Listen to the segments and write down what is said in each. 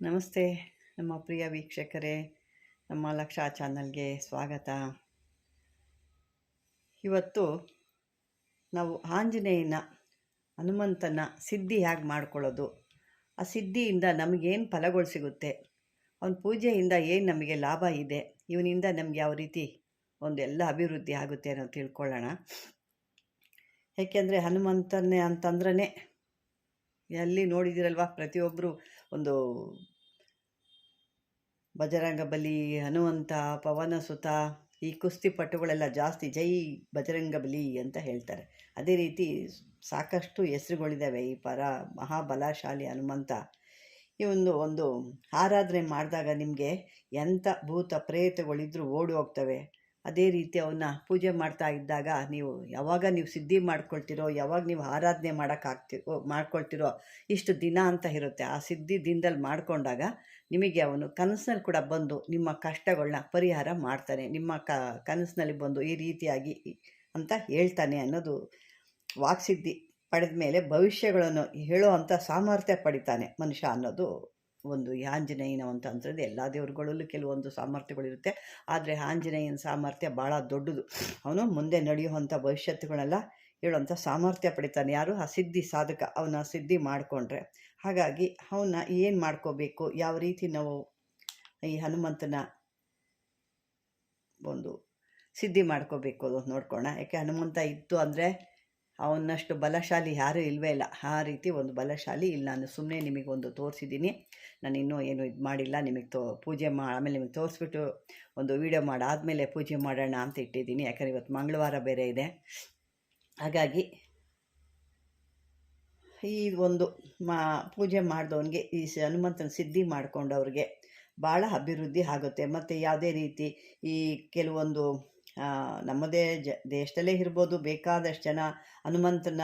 ನಮಸ್ತೆ, ನಮ್ಮ ಪ್ರಿಯ ವೀಕ್ಷಕರೇ, ನಮ್ಮ ಲಕ್ಷ ಚಾನಲ್ಗೆ ಸ್ವಾಗತ. ಇವತ್ತು ನಾವು ಆಂಜನೇಯನ ಹನುಮಂತನ ಸಿದ್ಧಿ ಹೇಗೆ ಮಾಡ್ಕೊಳ್ಳೋದು? ಆ ಸಿದ್ಧಿಯಿಂದ ನಮಗೇನು ಫಲಗಳು ಸಿಗುತ್ತೆ? ಅವನ ಪೂಜೆಯಿಂದ ಏನು ನಮಗೆ ಲಾಭ ಇದೆ? ಇವನಿಂದ ನಮ್ಗೆ ಯಾವ ರೀತಿ ಒಂದು ಎಲ್ಲ ಅಭಿವೃದ್ಧಿ ಆಗುತ್ತೆ ಅನ್ನೋದು ತಿಳ್ಕೊಳ್ಳೋಣ. ಏಕೆಂದರೆ ಹನುಮಂತನೇ ಅಂತಂದ್ರೇ ಎಲ್ಲಿ ನೋಡಿದಿರಲ್ವ ಪ್ರತಿಯೊಬ್ಬರು ಒಂದು ಬಜರಂಗ ಬಲಿ, ಹನುಮಂತ, ಪವನ ಸುತ, ಈ ಕುಸ್ತಿಪಟುಗಳೆಲ್ಲ ಜಾಸ್ತಿ ಜೈ ಬಜರಂಗ ಬಲಿ ಅಂತ ಹೇಳ್ತಾರೆ. ಅದೇ ರೀತಿ ಸಾಕಷ್ಟು ಹೆಸರುಗಳಿದ್ದಾವೆ ಈ ಪರ ಮಹಾಬಲಶಾಲಿ ಹನುಮಂತ. ಈ ಒಂದು ಒಂದು ಆರಾಧನೆ ಮಾಡಿದಾಗ ನಿಮಗೆ ಎಂಥ ಭೂತ ಪ್ರೇತಗಳಿದ್ರೂ ಓಡಿ ಹೋಗ್ತವೆ. ಅದೇ ರೀತಿ ಅವನ್ನ ಪೂಜೆ ಮಾಡ್ತಾ ಇದ್ದಾಗ ನೀವು ಯಾವಾಗ ನೀವು ಸಿದ್ಧಿ ಮಾಡ್ಕೊಳ್ತಿರೋ, ಯಾವಾಗ ನೀವು ಆರಾಧನೆ ಮಾಡೋಕ್ಕಾಗ್ತಿ ಮಾಡ್ಕೊಳ್ತಿರೋ ಇಷ್ಟು ದಿನ ಅಂತ ಇರುತ್ತೆ. ಆ ಸಿದ್ಧಿ ದಿನದಲ್ಲಿ ಮಾಡಿಕೊಂಡಾಗ ನಿಮಗೆ ಅವನು ಕನಸಿನಲ್ಲಿ ಕೂಡ ಬಂದು ನಿಮ್ಮ ಕಷ್ಟಗಳನ್ನ ಪರಿಹಾರ ಮಾಡ್ತಾನೆ. ನಿಮ್ಮ ಕ, ಕನಸಿನಲ್ಲಿ ಬಂದು ಈ ರೀತಿಯಾಗಿ ಅಂತ ಹೇಳ್ತಾನೆ ಅನ್ನೋದು ವಾಕ್ಸಿದ್ಧಿ ಪಡೆದ ಮೇಲೆ ಭವಿಷ್ಯಗಳನ್ನು ಹೇಳೋ ಅಂಥ ಸಾಮರ್ಥ್ಯ ಪಡಿತಾನೆ ಮನುಷ್ಯ ಅನ್ನೋದು ಒಂದು ಆಂಜನೇಯನ ಅಂತ ಅಂತಂದ್ರೆ ಎಲ್ಲ ದೇವ್ರುಗಳಲ್ಲೂ ಕೆಲವೊಂದು ಸಾಮರ್ಥ್ಯಗಳಿರುತ್ತೆ ಆದರೆ ಆಂಜನೇಯನ ಸಾಮರ್ಥ್ಯ ಭಾಳ ದೊಡ್ಡದು. ಅವನು ಮುಂದೆ ನಡೆಯುವಂಥ ಭವಿಷ್ಯತ್ತುಗಳೆಲ್ಲ ಹೇಳುವಂಥ ಸಾಮರ್ಥ್ಯ ಪಡಿತಾನೆ. ಯಾರು? ಆ ಸಿದ್ಧಿ ಸಾಧಕ. ಅವನ ಸಿದ್ಧಿ ಮಾಡಿಕೊಂಡ್ರೆ. ಹಾಗಾಗಿ ಅವನ್ನ ಏನು ಮಾಡ್ಕೋಬೇಕು? ಯಾವ ರೀತಿ ನಾವು ಈ ಹನುಮಂತನ ಒಂದು ಸಿದ್ಧಿ ಮಾಡ್ಕೋಬೇಕು ಅದು ನೋಡ್ಕೋಣ ಯಾಕೆ ಹನುಮಂತ ಇತ್ತು ಅಂದರೆ ಅವನಷ್ಟು ಬಲಶಾಲಿ ಯಾರೂ ಇಲ್ಲವೇ ಇಲ್ಲ. ಆ ರೀತಿ ಒಂದು ಬಲಶಾಲಿ ಇಲ್ಲ. ನಾನು ಸುಮ್ಮನೆ ನಿಮಗೊಂದು ತೋರಿಸಿದ್ದೀನಿ. ನಾನು ಇನ್ನೂ ಏನು ಇದು ಮಾಡಿಲ್ಲ. ನಿಮಗೆ ತೋ, ಪೂಜೆ ಮಾ, ಆಮೇಲೆ ನಿಮಗೆ ತೋರಿಸ್ಬಿಟ್ಟು ಒಂದು ವೀಡಿಯೋ ಮಾಡಾದಮೇಲೆ ಪೂಜೆ ಮಾಡೋಣ ಅಂತ ಇಟ್ಟಿದ್ದೀನಿ. ಯಾಕಂದರೆ ಇವತ್ತು ಮಂಗಳವಾರ ಬೇರೆ ಇದೆ. ಹಾಗಾಗಿ ಈ ಒಂದು ಮಾ, ಪೂಜೆ ಮಾಡಿದವನಿಗೆ ಈ ಹನುಮಂತನ ಸಿದ್ಧಿ ಮಾಡಿಕೊಂಡವ್ರಿಗೆ ಭಾಳ ಅಭಿವೃದ್ಧಿ ಆಗುತ್ತೆ. ಮತ್ತು ಯಾವುದೇ ರೀತಿ ಈ ಕೆಲವೊಂದು ನಮ್ಮದೇ ಜ, ದೇಶದಲ್ಲೇ ಇರ್ಬೋದು. ಬೇಕಾದಷ್ಟು ಜನ ಹನುಮಂತನ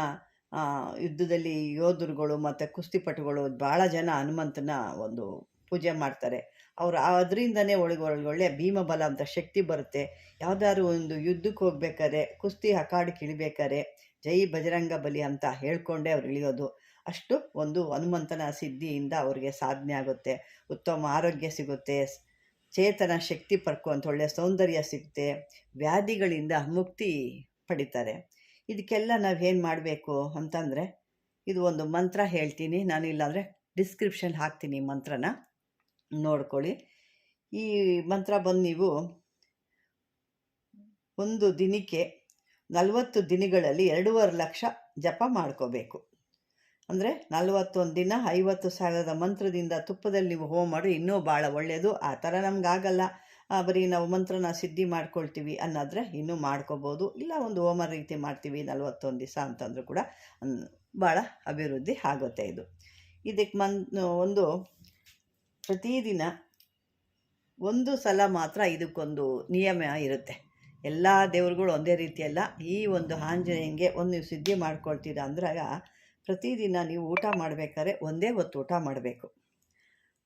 ಯುದ್ಧದಲ್ಲಿ ಯೋಧರುಗಳು ಮತ್ತು ಕುಸ್ತಿಪಟುಗಳು ಭಾಳ ಜನ ಹನುಮಂತನ ಒಂದು ಪೂಜೆ ಮಾಡ್ತಾರೆ. ಅವರು ಅದರಿಂದನೇ ಒಳಗೆ ಭೀಮಬಲ ಅಂತ ಶಕ್ತಿ ಬರುತ್ತೆ. ಯಾವುದಾದ್ರು ಒಂದು ಯುದ್ಧಕ್ಕೆ ಹೋಗ್ಬೇಕಾದ್ರೆ ಕುಸ್ತಿ ಹಕಾಡಿಗೆ ಇಳಿಬೇಕಾದ್ರೆ ಜೈ ಬಜರಂಗ ಬಲಿ ಅಂತ ಹೇಳ್ಕೊಂಡೇ ಅವ್ರು ಇಳಿಯೋದು. ಅಷ್ಟು ಒಂದು ಹನುಮಂತನ ಸಿದ್ಧಿಯಿಂದ ಅವ್ರಿಗೆ ಸಾಧನೆ ಆಗುತ್ತೆ. ಉತ್ತಮ ಆರೋಗ್ಯ ಸಿಗುತ್ತೆ. ಚೇತನ ಶಕ್ತಿ ಪಡ್ಕೊಂತ ಒಳ್ಳೆಯ ಸೌಂದರ್ಯ ಸಿಗುತ್ತೆ, ವ್ಯಾಧಿಗಳಿಂದ ಮುಕ್ತಿ ಪಡಿತಾರೆ. ಇದಕ್ಕೆಲ್ಲ ನಾವೇನು ಮಾಡಬೇಕು ಅಂತಂದರೆ, ಇದು ಒಂದು ಮಂತ್ರ ಹೇಳ್ತೀನಿ. ನಾನು ಇಲ್ಲಾಂದರೆ ಡಿಸ್ಕ್ರಿಪ್ಷನ್ ಹಾಕ್ತೀನಿ ಮಂತ್ರನ. ನೋಡ್ಕೊಳ್ಳಿ. ಈ ಮಂತ್ರ ಬಂದು ನೀವು ಒಂದು ದಿನಕ್ಕೆ ನಲವತ್ತು ದಿನಗಳಲ್ಲಿ ಎರಡೂವರೆ ಲಕ್ಷ ಜಪ ಮಾಡ್ಕೋಬೇಕು. ಅಂದರೆ ನಲವತ್ತೊಂದು ದಿನ ಐವತ್ತು ಸಾವಿರದ ಮಂತ್ರದಿಂದ ತುಪ್ಪದಲ್ಲಿ ನೀವು ಹೋಮ ಮಾಡಿ ಇನ್ನೂ ಭಾಳ ಒಳ್ಳೆಯದು ಆ ಥರ ನಮಗಾಗಲ್ಲ. ಬರೀ ನಾವು ಮಂತ್ರನ ಸಿದ್ಧಿ ಮಾಡ್ಕೊಳ್ತೀವಿ ಅನ್ನೋದ್ರೆ ಇನ್ನೂ ಮಾಡ್ಕೋಬೋದು. ಇಲ್ಲ, ಒಂದು ಹೋಮ ರೀತಿ ಮಾಡ್ತೀವಿ ನಲವತ್ತೊಂದು ದಿವಸ ಅಂತಂದರೂ ಕೂಡ ಭಾಳ ಅಭಿವೃದ್ಧಿ ಆಗುತ್ತೆ ಇದು. ಇದಕ್ಕೆ ಮನ್, ಒಂದು ಪ್ರತಿದಿನ ಒಂದು ಸಲ ಮಾತ್ರ ಇದಕ್ಕೊಂದು ನಿಯಮ ಇರುತ್ತೆ. ಎಲ್ಲ ದೇವ್ರುಗಳು ಒಂದೇ ರೀತಿಯಲ್ಲ. ಈ ಒಂದು ಆಂಜನೇಯಂಗೆ ಒಂದು ನೀವು ಸಿದ್ಧಿ ಮಾಡ್ಕೊಳ್ತೀರಾ ಅಂದ್ರಾಗ ಪ್ರತಿದಿನ ನೀವು ಊಟ ಮಾಡಬೇಕಾದ್ರೆ ಒಂದೇ ಹೊತ್ತು ಊಟ ಮಾಡಬೇಕು.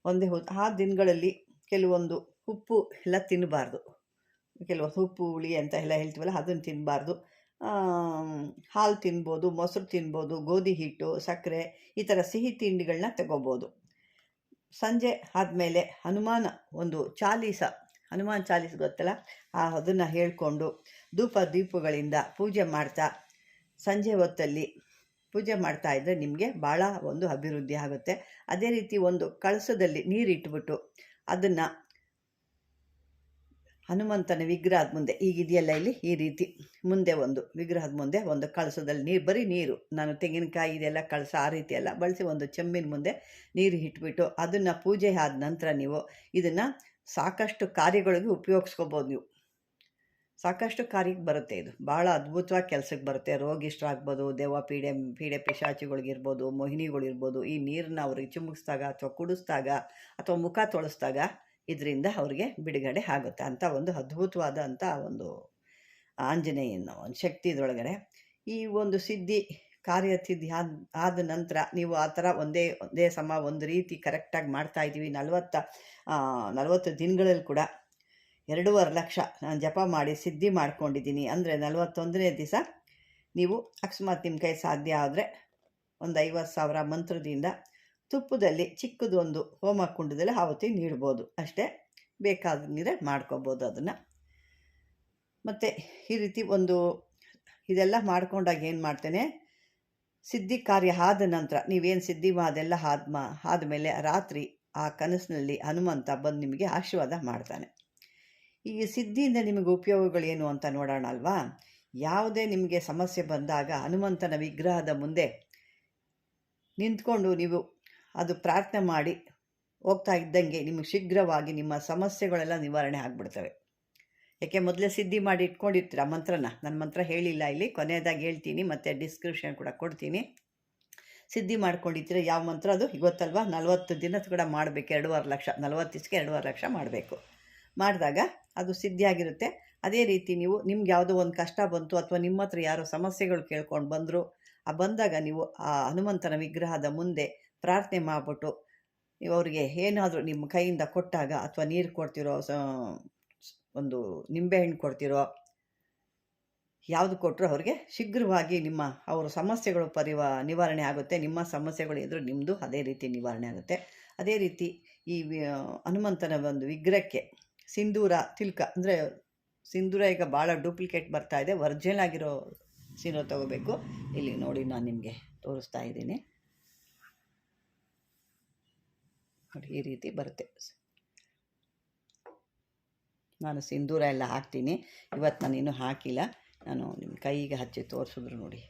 ಒಂದೇ ಹೊತ್ತು, ಆ ದಿನಗಳಲ್ಲಿ ಕೆಲವೊಂದು ಉಪ್ಪು ಎಲ್ಲ ತಿನ್ನಬಾರ್ದು. ಕೆಲವೊಂದು ಉಪ್ಪು, ಹುಳಿ ಅಂತ ಎಲ್ಲ ಹೇಳ್ತೀವಲ್ಲ, ಅದನ್ನು ತಿನ್ನಬಾರ್ದು. ಹಾಲು ತಿನ್ಬೋದು, ಮೊಸರು ತಿನ್ಬೋದು, ಗೋಧಿ ಹಿಟ್ಟು, ಸಕ್ಕರೆ, ಈ ಥರ ಸಿಹಿ ತಿಂಡಿಗಳನ್ನ ತಗೋಬೋದು. ಸಂಜೆ ಆದಮೇಲೆ ಹನುಮಾನ ಒಂದು ಚಾಲೀಸ, ಹನುಮಾನ್ ಚಾಲೀಸ್ ಗೊತ್ತಲ್ಲ, ಆ ಅದನ್ನು ಹೇಳಿಕೊಂಡು ಧೂಪ ದೀಪಗಳಿಂದ ಪೂಜೆ ಮಾಡ್ತಾ ಸಂಜೆ ಹೊತ್ತಲ್ಲಿ ಪೂಜೆ ಮಾಡ್ತಾ ಇದ್ದರೆ ನಿಮಗೆ ಭಾಳ ಒಂದು ಅಭಿವೃದ್ಧಿ ಆಗುತ್ತೆ. ಅದೇ ರೀತಿ ಒಂದು ಕಳಸದಲ್ಲಿ ನೀರಿಟ್ಬಿಟ್ಟು ಅದನ್ನು ಹನುಮಂತನ ವಿಗ್ರಹದ ಮುಂದೆ, ಈಗಿದೆಯಲ್ಲ ಇಲ್ಲಿ ಈ ರೀತಿ ಮುಂದೆ ಒಂದು ವಿಗ್ರಹದ ಮುಂದೆ ಒಂದು ಕಳಸದಲ್ಲಿ ನೀರು, ಬರೀ ನೀರು, ನಾನು ತೆಂಗಿನಕಾಯಿ ಇದೆಲ್ಲ ಕಳಸ ಆ ರೀತಿ ಎಲ್ಲ ಬಳಸಿ ಒಂದು ಚೆಂಬಿನ ಮುಂದೆ ನೀರು ಇಟ್ಬಿಟ್ಟು ಅದನ್ನು ಪೂಜೆ ಆದ ನಂತರ ನೀವು ಇದನ್ನು ಸಾಕಷ್ಟು ಕಾರ್ಯಗಳಿಗೆ ಉಪಯೋಗಿಸ್ಕೋಬೋದು ನೀವು. ಸಾಕಷ್ಟು ಕಾರ್ಯಕ್ಕೆ ಬರುತ್ತೆ ಇದು. ಭಾಳ ಅದ್ಭುತವಾಗಿ ಕೆಲಸಕ್ಕೆ ಬರುತ್ತೆ. ರೋಗಿಷ್ಟ್ರಾಗ್ಬೋದು, ದೆವ್ವ ಪೀಡೆ ಪೀಡೆ ಪಿಶಾಚಿಗಳಿಗಿರ್ಬೋದು ಮೋಹಿನಿಗಳಿರ್ಬೋದು, ಈ ನೀರನ್ನ ಅವ್ರಿಗೆ ಚಿಮುಕಿಸ್ದಾಗ ಅಥವಾ ಕುಡಿಸ್ದಾಗ ಅಥವಾ ಮುಖ ತೊಳಸ್ದಾಗ ಇದರಿಂದ ಅವ್ರಿಗೆ ಬಿಡುಗಡೆ ಆಗುತ್ತೆ. ಅಂಥ ಒಂದು ಅದ್ಭುತವಾದ ಅಂಥ ಒಂದು ಆಂಜನೇಯನ ಒಂದು ಶಕ್ತಿ ಇದರೊಳಗಡೆ. ಈ ಒಂದು ಸಿದ್ಧಿ ಕಾರ್ಯಸಿದ್ಧಿ ಆದ ಆದ ನಂತರ ನೀವು ಆ ಥರ ಒಂದೇ ಒಂದೇ ಸಮ ಒಂದು ರೀತಿ ಕರೆಕ್ಟಾಗಿ ಮಾಡ್ತಾಯಿದ್ದೀವಿ ನಲವತ್ತ ನಲವತ್ತು ದಿನಗಳಲ್ಲಿ ಕೂಡ ಎರಡೂವರೆ ಲಕ್ಷ ನಾನು ಜಪ ಮಾಡಿ ಸಿದ್ಧಿ ಮಾಡ್ಕೊಂಡಿದ್ದೀನಿ. ಅಂದರೆ ನಲವತ್ತೊಂದನೇ ದಿವಸ ನೀವು ಅಕಸ್ಮಾತ್ ನಿಮ್ಮ ಕೈ ಸಾಧ್ಯ ಆದರೆ ಒಂದು ಐವತ್ತು ಸಾವಿರ ಮಂತ್ರದಿಂದ ತುಪ್ಪದಲ್ಲಿ ಚಿಕ್ಕದೊಂದು ಹೋಮ ಕುಂಡದಲ್ಲಿ ಆವತ್ತಿ ನೀಡ್ಬೋದು. ಅಷ್ಟೇ ಬೇಕಾದ್ರೆ ಮಾಡ್ಕೋಬೋದು ಅದನ್ನು. ಮತ್ತು ಈ ರೀತಿ ಒಂದು ಇದೆಲ್ಲ ಮಾಡ್ಕೊಂಡಾಗ ಏನು ಮಾಡ್ತೇನೆ? ಸಿದ್ಧಿ ಕಾರ್ಯ ಆದ ನಂತರ ನೀವೇನು ಸಿದ್ಧಿ ಅದೆಲ್ಲ ಆದ ಆದಮೇಲೆ ರಾತ್ರಿ ಆ ಕನಸಿನಲ್ಲಿ ಹನುಮಂತ ಬಂದು ನಿಮಗೆ ಆಶೀರ್ವಾದ ಮಾಡ್ತಾನೆ. ಈ ಸಿದ್ಧಿಯಿಂದ ನಿಮಗೆ ಉಪಯೋಗಗಳೇನು ಅಂತ ನೋಡೋಣ ಅಲ್ವಾ? ಯಾವುದೇ ನಿಮಗೆ ಸಮಸ್ಯೆ ಬಂದಾಗ ಹನುಮಂತನ ವಿಗ್ರಹದ ಮುಂದೆ ನಿಂತ್ಕೊಂಡು ನೀವು ಅದು ಪ್ರಾರ್ಥನೆ ಮಾಡಿ ಹೋಗ್ತಾ ಇದ್ದಂಗೆ ನಿಮಗೆ ಶೀಘ್ರವಾಗಿ ನಿಮ್ಮ ಸಮಸ್ಯೆಗಳೆಲ್ಲ ನಿವಾರಣೆ ಆಗಿಬಿಡ್ತವೆ. ಯಾಕೆ ಮೊದಲೇ ಸಿದ್ಧಿ ಮಾಡಿ ಇಟ್ಕೊಂಡಿರ್ತೀರ ಮಂತ್ರನ? ನನ್ನ ಮಂತ್ರ ಹೇಳಿಲ್ಲ ಇಲ್ಲಿ, ಕೊನೆಯದಾಗಿ ಹೇಳ್ತೀನಿ, ಮತ್ತು ಡಿಸ್ಕ್ರಿಪ್ಷನ್ ಕೂಡ ಕೊಡ್ತೀನಿ. ಸಿದ್ಧಿ ಮಾಡ್ಕೊಂಡಿರ್ತೀರ ಯಾವ ಮಂತ್ರ ಅದು? ಗೊತ್ತಲ್ವಾ? ನಲವತ್ತು ದಿನದ ಕೂಡ ಮಾಡಬೇಕು, ಎರಡೂವರೆ ಲಕ್ಷ ನಲವತ್ತಿಸ್ಗೆ ಎರಡೂವರೆ ಲಕ್ಷ ಮಾಡಬೇಕು. ಮಾಡಿದಾಗ ಅದು ಸಿದ್ಧಿಯಾಗಿರುತ್ತೆ. ಅದೇ ರೀತಿ ನೀವು ನಿಮ್ಗೆ ಯಾವುದೋ ಒಂದು ಕಷ್ಟ ಬಂತು ಅಥವಾ ನಿಮ್ಮ ಹತ್ರ ಯಾರೋ ಸಮಸ್ಯೆಗಳು ಕೇಳ್ಕೊಂಡು ಬಂದರು, ಆ ಬಂದಾಗ ನೀವು ಆ ಹನುಮಂತನ ವಿಗ್ರಹದ ಮುಂದೆ ಪ್ರಾರ್ಥನೆ ಮಾಡಿಬಿಟ್ಟು ಅವರಿಗೆ ಏನಾದರೂ ನಿಮ್ಮ ಕೈಯಿಂದ ಕೊಟ್ಟಾಗ ಅಥವಾ ನೀರು ಕೊಡ್ತಿರೋ ಒಂದು ನಿಂಬೆಹಣ್ಣು ಕೊಡ್ತಿರೋ ಯಾವುದು ಕೊಟ್ಟರು ಅವ್ರಿಗೆ ಶೀಘ್ರವಾಗಿ ನಿಮ್ಮ ಅವರ ಸಮಸ್ಯೆಗಳು ಪರಿವ, ನಿವಾರಣೆ ಆಗುತ್ತೆ. ನಿಮ್ಮ ಸಮಸ್ಯೆಗಳು ಎದುರು ನಿಮ್ಮದು ಅದೇ ರೀತಿ ನಿವಾರಣೆ ಆಗುತ್ತೆ. ಅದೇ ರೀತಿ ಈ ಹನುಮಂತನ ಒಂದು ವಿಗ್ರಹಕ್ಕೆ ಸಿಂಧೂರ ತಿಲ್ಕ, ಅಂದರೆ ಸಿಂಧೂರ ಈಗ ಭಾಳ ಡೂಪ್ಲಿಕೇಟ್ ಬರ್ತಾ ಇದೆ. ಒರ್ಜಿನಲ್ ಆಗಿರೋ ಸಿಂಧೂರ ತಗೋಬೇಕು. ಇಲ್ಲಿ ನೋಡಿ ನಾನು ನಿಮಗೆ ತೋರಿಸ್ತಾ ಇದ್ದೀನಿ. ನೋಡಿ, ಈ ರೀತಿ ಬರುತ್ತೆ. ನಾನು ಸಿಂಧೂರ ಎಲ್ಲ ಹಾಕ್ತೀನಿ. ಇವತ್ತು ನಾನು ಇನ್ನೂ ಹಾಕಿಲ್ಲ. ನಾನು ನಿಮ್ಮ ಕೈಗೆ ಹಚ್ಚಿ ತೋರಿಸಿದ್ರು ನೋಡಿ.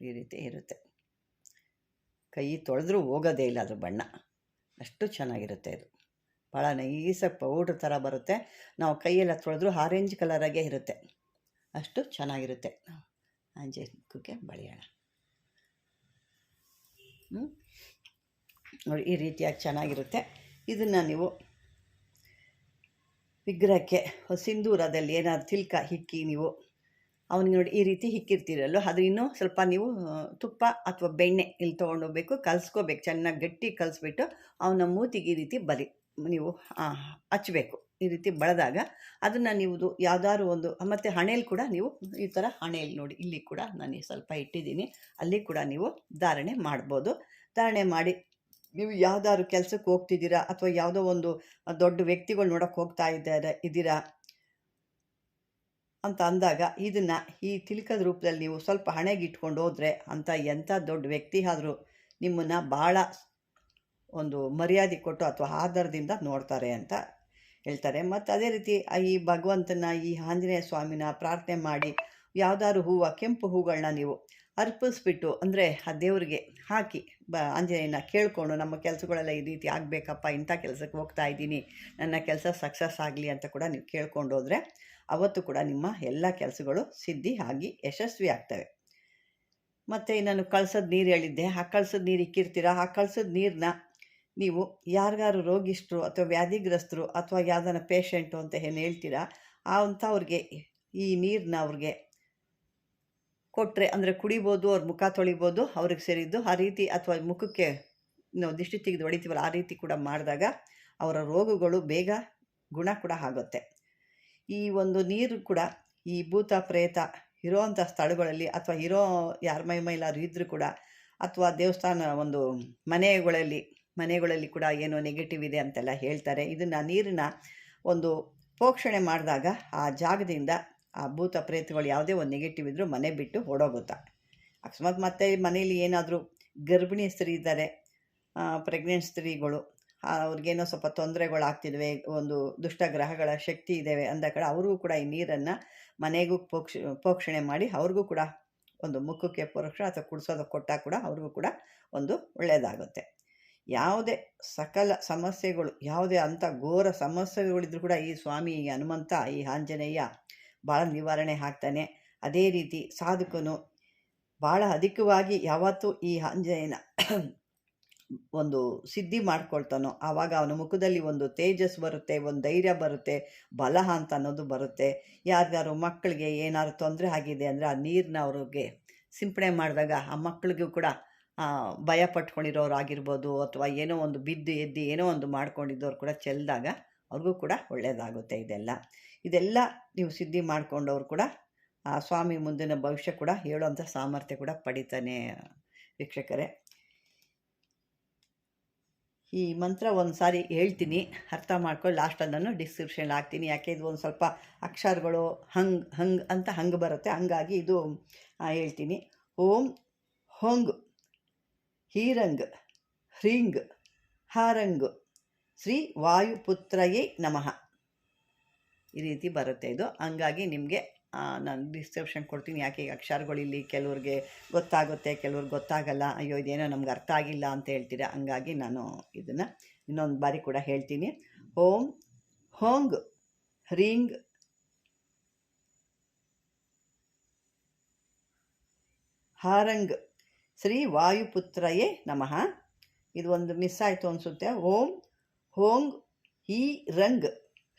ಈ ರೀತಿ ಇರುತ್ತೆ. ಕೈ ತೊಳೆದ್ರೂ ಹೋಗೋದೇ ಇಲ್ಲ ಅದ್ರ ಬಣ್ಣ. ಅಷ್ಟು ಚೆನ್ನಾಗಿರುತ್ತೆ ಇದು. ಭಾಳ ನೈಸಾಗಿ ಪೌಡ್ರ್ ಥರ ಬರುತ್ತೆ. ನಾವು ಕೈಯೆಲ್ಲ ತೊಳೆದ್ರು ಆರೆಂಜ್ ಕಲರಾಗೆ ಇರುತ್ತೆ. ಅಷ್ಟು ಚೆನ್ನಾಗಿರುತ್ತೆ. ಅಂಜೆ ಕುಕ್ಕೆ ಬಳಿಯೋಣ? ನೋಡಿ, ಈ ರೀತಿಯಾಗಿ ಚೆನ್ನಾಗಿರುತ್ತೆ. ಇದನ್ನು ನೀವು ವಿಗ್ರಹಕ್ಕೆ, ಸಿಂಧೂರದಲ್ಲಿ ಏನಾದ್ರು ತಿಲ್ಕ, ಹಿಕ್ಕಿ ನೀವು ಅವನಿಗೆ ನೋಡಿ ಈ ರೀತಿ ಹಿಕ್ಕಿರ್ತೀರಲ್ಲೋ ಅದು ಇನ್ನೂ ಸ್ವಲ್ಪ ನೀವು ತುಪ್ಪ ಅಥವಾ ಬೆಣ್ಣೆ ಇಲ್ಲಿ ತೊಗೊಂಡೋಗ್ಬೇಕು, ಕಲಸ್ಕೋಬೇಕು, ಚೆನ್ನಾಗಿ ಗಟ್ಟಿ ಕಲಿಸ್ಬಿಟ್ಟು ಅವನ ಮೂತಿಗೆ ಈ ರೀತಿ ಬಲಿ, ನೀವು ಹಚ್ಚಬೇಕು ಈ ರೀತಿ ಬಳದಾಗ ಅದನ್ನು ನೀವು ಯಾವ್ದಾದ್ರು ಒಂದು, ಮತ್ತು ಹಣೆಯಲ್ಲಿ ಕೂಡ ನೀವು ಈ ಥರ ಹಣೆಯಲ್ಲಿ ನೋಡಿ, ಇಲ್ಲಿ ಕೂಡ ನಾನು ಸ್ವಲ್ಪ ಇಟ್ಟಿದ್ದೀನಿ. ಅಲ್ಲಿ ಕೂಡ ನೀವು ಧಾರಣೆ ಮಾಡ್ಬೋದು. ಧಾರಣೆ ಮಾಡಿ ನೀವು ಯಾವ್ದಾದ್ರು ಕೆಲಸಕ್ಕೆ ಹೋಗ್ತಿದ್ದೀರಾ ಅಥವಾ ಯಾವುದೋ ಒಂದು ದೊಡ್ಡ ವ್ಯಕ್ತಿಗಳು ನೋಡೋಕ್ಕೆ ಹೋಗ್ತಾ ಇದ್ದಾರೆ, ಇದ್ದೀರಾ? ಅಂತ ಅಂದಾಗ ಇದನ್ನು ಈ ತಿಲಕದ ರೂಪದಲ್ಲಿ ನೀವು ಸ್ವಲ್ಪ ಹಣೆಗೆ ಇಟ್ಕೊಂಡು ಹೋದರೆ ಅಂತ ಎಂಥ ದೊಡ್ಡ ವ್ಯಕ್ತಿ ಆದರೂ ನಿಮ್ಮನ್ನು ಭಾಳ ಒಂದು ಮರ್ಯಾದೆ ಕೊಟ್ಟು ಅಥವಾ ಆಧಾರದಿಂದ ನೋಡ್ತಾರೆ ಅಂತ ಹೇಳ್ತಾರೆ. ಮತ್ತು ಅದೇ ರೀತಿ ಈ ಭಗವಂತನ ಈ ಆಂಜನೇಯ ಸ್ವಾಮಿನ ಪ್ರಾರ್ಥನೆ ಮಾಡಿ ಯಾವುದಾದ್ರು ಹೂವು, ಕೆಂಪು ಹೂಗಳನ್ನ ನೀವು ಅರ್ಪಿಸ್ಬಿಟ್ಟು ಅಂದರೆ ಆ ದೇವರಿಗೆ ಹಾಕಿ ಬ ಆಂಜನೇಯನ ಕೇಳಿಕೊಂಡು ನಮ್ಮ ಕೆಲಸಗಳೆಲ್ಲ ಈ ರೀತಿ ಆಗಬೇಕಪ್ಪ ಇಂಥ ಕೆಲಸಕ್ಕೆ ಹೋಗ್ತಾ ಇದ್ದೀನಿ, ನನ್ನ ಕೆಲಸ ಸಕ್ಸಸ್ ಆಗಲಿ ಅಂತ ಕೂಡ ನೀವು ಕೇಳ್ಕೊಂಡು ಹೋದರೆ ಅವತ್ತು ಕೂಡ ನಿಮ್ಮ ಎಲ್ಲ ಕೆಲಸಗಳು ಸಿದ್ಧಿ ಆಗಿ ಯಶಸ್ವಿ ಆಗ್ತವೆ. ಮತ್ತು ನಾನು ಕಳ್ಸದ ನೀರು ಹೇಳಿದ್ದೆ, ಆ ಕಳ್ಸದ ನೀರು ಇಕ್ಕಿರ್ತೀರ? ಆ ಕಳ್ಸದ ನೀರನ್ನ ನೀವು ಯಾರಿಗಾರು ರೋಗಿಷ್ಟ್ರು ಅಥವಾ ವ್ಯಾಧಿಗ್ರಸ್ತರು ಅಥವಾ ಯಾವ್ದಾನ ಪೇಷಂಟು ಅಂತ ಏನು ಹೇಳ್ತೀರಾ? ಆ ಅಂಥವ್ರಿಗೆ ಈ ನೀರನ್ನ ಅವ್ರಿಗೆ ಕೊಟ್ಟರೆ ಅಂದರೆ ಕುಡಿಬೋದು, ಅವ್ರ ಮುಖ ತೊಳಿಬೋದು, ಅವ್ರಿಗೆ ಸೇರಿದ್ದು ಆ ರೀತಿ ಅಥವಾ ಮುಖಕ್ಕೆ ನಾವು ದಿಷ್ಟಿ ತೆಗೆದು ಹೊಡಿತೀವಲ್ಲ ಆ ರೀತಿ ಕೂಡ ಮಾಡಿದಾಗ ಅವರ ರೋಗಗಳು ಬೇಗ ಗುಣ ಕೂಡ ಆಗುತ್ತೆ. ಈ ಒಂದು ನೀರು ಕೂಡ ಈ ಭೂತ ಪ್ರೇತ ಇರೋವಂಥ ಸ್ಥಳಗಳಲ್ಲಿ ಅಥವಾ ಇರೋ ಯಾರ ಮೈ ಮೈಲಾದ್ರು ಇದ್ದರೂ ಕೂಡ ಅಥವಾ ದೇವಸ್ಥಾನ ಒಂದು ಮನೆಗಳಲ್ಲಿ ಮನೆಗಳಲ್ಲಿ ಕೂಡ ಏನೋ ನೆಗೆಟಿವ್ ಇದೆ ಅಂತೆಲ್ಲ ಹೇಳ್ತಾರೆ. ಇದನ್ನು ನೀರನ್ನ ಒಂದು ಪೋಕ್ಷಣೆ ಮಾಡಿದಾಗ ಆ ಜಾಗದಿಂದ ಆ ಭೂತ ಪ್ರೇತಗಳು ಯಾವುದೇ ಒಂದು ನೆಗೆಟಿವ್ ಇದ್ದರೂ ಮನೆ ಬಿಟ್ಟು ಓಡೋಗುತ್ತಾ. ಅಕಸ್ಮಾತ್ ಮತ್ತೆ ಮನೆಯಲ್ಲಿ ಏನಾದರೂ ಗರ್ಭಿಣಿ ಸ್ತ್ರೀ ಇದ್ದಾರೆ ಪ್ರೆಗ್ನೆಂಟ್ ಸ್ತ್ರೀಗಳು ಅವ್ರಿಗೇನೋ ಸ್ವಲ್ಪ ತೊಂದರೆಗಳು ಆಗ್ತಿದ್ದಾವೆ ಒಂದು ದುಷ್ಟಗ್ರಹಗಳ ಶಕ್ತಿ ಇದ್ದಾವೆ ಅಂದ ಕಡೆ ಅವ್ರಿಗೂ ಕೂಡ ಈ ನೀರನ್ನು ಮನೆಗೂ ಪೋಕ್ಷ, ಪೋಕ್ಷಣೆ ಮಾಡಿ ಅವ್ರಿಗೂ ಕೂಡ ಒಂದು ಮುಖಕ್ಕೆ ಪರೋಕ್ಷ ಅಥವಾ ಕುಡಿಸೋದಕ್ಕೆ ಕೊಟ್ಟಾಗ ಕೂಡ ಅವ್ರಿಗೂ ಕೂಡ ಒಂದು ಒಳ್ಳೆಯದಾಗುತ್ತೆ ಯಾವುದೇ ಸಕಲ ಸಮಸ್ಯೆಗಳು, ಯಾವುದೇ ಅಂಥ ಘೋರ ಸಮಸ್ಯೆಗಳಿದ್ರು ಕೂಡ ಈ ಸ್ವಾಮಿ, ಈ ಹನುಮಂತ, ಈ ಆಂಜನೇಯ ಭಾಳ ನಿವಾರಣೆ ಹಾಕ್ತಾನೆ ಅದೇ ರೀತಿ ಸಾಧಕನು ಭಾಳ ಅಧಿಕವಾಗಿ ಯಾವತ್ತೂ ಈ ಆಂಜನೇಯನ ಒಂದು ಸಿದ್ಧಿ ಮಾಡ್ಕೊಳ್ತಾನೋ, ಆವಾಗ ಅವನ ಮುಖದಲ್ಲಿ ಒಂದು ತೇಜಸ್ ಬರುತ್ತೆ, ಒಂದು ಧೈರ್ಯ ಬರುತ್ತೆ, ಬಲ ಅಂತ ಅನ್ನೋದು ಬರುತ್ತೆ. ಯಾರಿಗಾರು ಮಕ್ಕಳಿಗೆ ಏನಾದ್ರು ತೊಂದರೆ ಆಗಿದೆ ಅಂದರೆ ಆ ನೀರನ್ನ ಅವ್ರಿಗೆ ಸಿಂಪಡಣೆ ಮಾಡಿದಾಗ ಆ ಮಕ್ಕಳಿಗೂ ಕೂಡ ಭಯ ಪಟ್ಕೊಂಡಿರೋರು ಆಗಿರ್ಬೋದು ಅಥವಾ ಏನೋ ಒಂದು ಬಿದ್ದು ಎದ್ದು ಏನೋ ಒಂದು ಮಾಡ್ಕೊಂಡಿದ್ದವ್ರು ಕೂಡ ಚೆಲ್ಲಿದಾಗ ಅವ್ರಿಗೂ ಕೂಡ ಒಳ್ಳೆಯದಾಗುತ್ತೆ ಇದೆಲ್ಲ. ಇದೆಲ್ಲ ನೀವು ಸಿದ್ಧಿ ಮಾಡ್ಕೊಂಡವ್ರು ಕೂಡ ಆ ಸ್ವಾಮಿ ಮುಂದಿನ ಭವಿಷ್ಯ ಕೂಡ ಹೇಳೋವಂಥ ಸಾಮರ್ಥ್ಯ ಕೂಡ ಪಡಿತಾನೆ ವೀಕ್ಷಕರೇ. ಈ ಮಂತ್ರ ಒಂದು ಸಾರಿ ಹೇಳ್ತೀನಿ, ಅರ್ಥ ಮಾಡ್ಕೊಂಡು ಲಾಸ್ಟಲ್ಲಿ ನಾನು ಡಿಸ್ಕ್ರಿಪ್ಷನ್ ಹಾಕ್ತೀನಿ. ಯಾಕೆ ಇದು ಒಂದು ಸ್ವಲ್ಪ ಅಕ್ಷರಗಳು ಹಂಗ್ ಹಂಗ್ ಅಂತ ಹಂಗೆ ಬರುತ್ತೆ. ಹಂಗಾಗಿ ಇದು ಹೇಳ್ತೀನಿ. ಓಂ ಹೊಂಗ್, ಹೀರಂಗ್, ಹ್ರಿಂಗ್, ಹಾರಂಗ್, ಶ್ರೀ ವಾಯುಪುತ್ರಯೇ ನಮಃ. ಈ ರೀತಿ ಬರುತ್ತೆ ಇದು. ಹಂಗಾಗಿ ನಿಮಗೆ ನಾನು ಡಿಸ್ಕ್ರಿಪ್ಷನ್ ಕೊಡ್ತೀನಿ. ಯಾಕೆ ಈಗ ಅಕ್ಷರಗಳು ಇಲ್ಲಿ ಕೆಲವ್ರಿಗೆ ಗೊತ್ತಾಗುತ್ತೆ, ಕೆಲವ್ರಿಗೆ ಗೊತ್ತಾಗಲ್ಲ, ಅಯ್ಯೋ, ಇದೇನೋ ನಮ್ಗೆ ಅರ್ಥ ಆಗಿಲ್ಲ ಅಂತ ಹೇಳ್ತೀರಾ? ಹಂಗಾಗಿ ನಾನು ಇದನ್ನು ಇನ್ನೊಂದು ಬಾರಿ ಕೂಡ ಹೇಳ್ತೀನಿ. ಓಂ, ಹೋಂಗ್ ರಿಂಗ್ ಹಾರಂಗ್, ಶ್ರೀ ವಾಯುಪುತ್ರಯೇ ನಮಃ. ಇದು ಒಂದು ಮಿಸ್ ಆಯಿತು ಅನಿಸುತ್ತೆ. ಓಂ, ಹೋಂಗ್ ಹೀ ರಂಗ್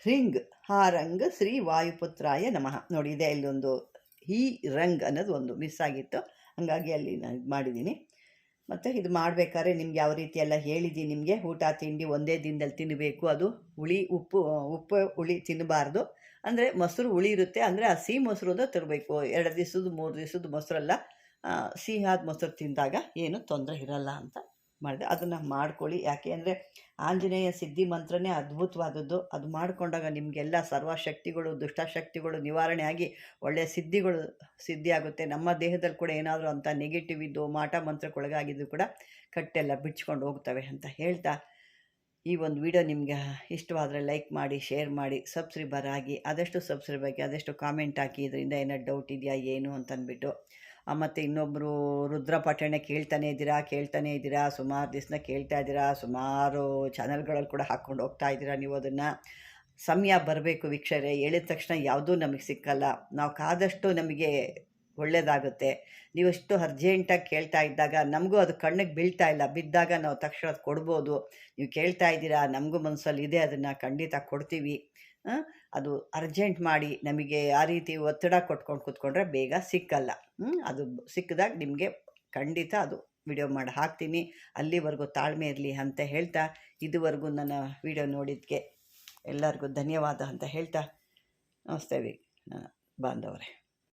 ಹ್ರಿಂಗ್. ಹಾರಂಗ್ ಶ್ರೀ ವಾಯುಪುತ್ರಾಯ ನಮಃ. ನೋಡಿ, ಇದೆ ಇಲ್ಲೊಂದು ಹೀ ರಂಗ್ ಅನ್ನೋದು ಒಂದು ಮಿಸ್ ಆಗಿತ್ತು. ಹಾಗಾಗಿ ಅಲ್ಲಿ ನಾನು ಇದು ಮಾಡಿದ್ದೀನಿ. ಮತ್ತು ಇದು ಮಾಡಬೇಕಾದ್ರೆ ನಿಮ್ಗೆ ಯಾವ ರೀತಿ ಎಲ್ಲ ಹೇಳಿದ್ದೀನಿ ನಿಮಗೆ? ಊಟ, ತಿಂಡಿ ಒಂದೇ ದಿನದಲ್ಲಿ ತಿನ್ನಬೇಕು ಅದು ಹುಳಿ, ಉಪ್ಪು ಉಪ್ಪು, ಹುಳಿ ತಿನ್ನಬಾರ್ದು. ಅಂದರೆ ಮೊಸರು ಹುಳಿ ಇರುತ್ತೆ. ಅಂದರೆ ಆ ಸಿಹಿ ಮೊಸರು ತರಬೇಕು ಎರಡು ದಿವಸದ ಮೂರು ದಿವಸದ ಮೊಸರೆಲ್ಲ. ಸಿಹಿ ಆದ ಮೊಸರು ತಿಂದಾಗ ಏನು ತೊಂದರೆ ಇರಲ್ಲ ಅಂತ ಮಾಡಿದೆ. ಅದನ್ನು ಮಾಡ್ಕೊಳ್ಳಿ. ಯಾಕೆ ಅಂದರೆ ಆಂಜನೇಯ ಸಿದ್ಧಿ ಮಂತ್ರನೇ ಅದ್ಭುತವಾದದ್ದು. ಅದು ಮಾಡಿಕೊಂಡಾಗ ನಿಮಗೆಲ್ಲ ಸರ್ವಶಕ್ತಿಗಳು, ದುಷ್ಟಶಕ್ತಿಗಳು ನಿವಾರಣೆ ಆಗಿ ಒಳ್ಳೆಯ ಸಿದ್ಧಿಗಳು ಸಿದ್ಧಿಯಾಗುತ್ತೆ. ನಮ್ಮ ದೇಹದಲ್ಲಿ ಕೂಡ ಏನಾದರೂ ಅಂತ ನೆಗೆಟಿವ್ ಇದ್ದು, ಮಾಟ ಮಂತ್ರಕ್ಕೊಳಗಾಗಿದ್ದು ಕೂಡ ಕಟ್ಟೆಲ್ಲ ಬಿಡ್ಸ್ಕೊಂಡು ಹೋಗ್ತವೆ ಅಂತ ಹೇಳ್ತಾ ಈ ಒಂದು ವಿಡಿಯೋ ನಿಮಗೆ ಇಷ್ಟವಾದರೆ ಲೈಕ್ ಮಾಡಿ ಶೇರ್ ಮಾಡಿ ಸಬ್ಸ್ಕ್ರೈಬರ್ ಆಗಿ, ಆದಷ್ಟು ಸಬ್ಸ್ಕ್ರೈಬ್ ಆಗಿ, ಆದಷ್ಟು ಕಾಮೆಂಟ್ ಹಾಕಿ. ಇದರಿಂದ ಏನೋ ಡೌಟ್ ಇದೆಯಾ, ಏನು ಅಂತಂದ್ಬಿಟ್ಟು. ಮತ್ತು ಇನ್ನೊಬ್ಬರು ರುದ್ರ ಪಠಣೆ ಕೇಳ್ತಾನೆ ಇದ್ದೀರಾ ಕೇಳ್ತಾನೆ ಇದ್ದೀರಾ, ಸುಮಾರು ದಿವಸನ ಕೇಳ್ತಾ ಇದ್ದೀರಾ, ಸುಮಾರು ಚಾನಲ್ಗಳಲ್ಲಿ ಕೂಡ ಹಾಕ್ಕೊಂಡು ಹೋಗ್ತಾ ಇದ್ದೀರಾ ನೀವು ಅದನ್ನು? ಸಮಯ ಬರಬೇಕು ವೀಕ್ಷಕರೇ ಹೇಳಿದ ತಕ್ಷಣ ಯಾವುದೂ ನಮಗೆ ಸಿಕ್ಕಲ್ಲ. ನಾವು ಕಾದಷ್ಟು ನಮಗೆ ಒಳ್ಳೆಯದಾಗುತ್ತೆ ಎಷ್ಟು ಅರ್ಜೆಂಟಾಗಿ ಕೇಳ್ತಾ ಇದ್ದಾಗ ನಮಗೂ ಅದು ಕಣ್ಣಿಗೆ ಬೀಳ್ತಾ ಇಲ್ಲ. ಬಿದ್ದಾಗ ನಾವು ತಕ್ಷಣ ಅದು ಕೊಡ್ಬೋದು. ನೀವು ಕೇಳ್ತಾ ಇದ್ದೀರಾ, ನಮಗೂ ಮನಸ್ಸಲ್ಲಿ ಇದೆ, ಅದನ್ನು ಖಂಡಿತ ಕೊಡ್ತೀವಿ. ಅದು ಅರ್ಜೆಂಟ್ ಮಾಡಿ ನಮಗೆ ಆ ರೀತಿ ಒತ್ತಡ ಕೊಟ್ಕೊಂಡು ಕೂತ್ಕೊಂಡ್ರೆ ಬೇಗ ಸಿಕ್ಕಲ್ಲ? ಅದು ಸಿಕ್ಕಿದಾಗ ನಿಮಗೆ ಖಂಡಿತ ಅದು ವಿಡಿಯೋ ಮಾಡಿ ಹಾಕ್ತೀನಿ ಅಲ್ಲಿವರೆಗೂ ತಾಳ್ಮೆ ಇರಲಿ ಅಂತ ಹೇಳ್ತಾ, ಇದುವರೆಗೂ ನನ್ನ ವಿಡಿಯೋ ನೋಡಿದ್ದಕ್ಕೆ ಎಲ್ಲರಿಗೂ ಧನ್ಯವಾದ ಅಂತ ಹೇಳ್ತಾ, ನಮಸ್ತೆ ವಿ ಬಾಂಧವರೇ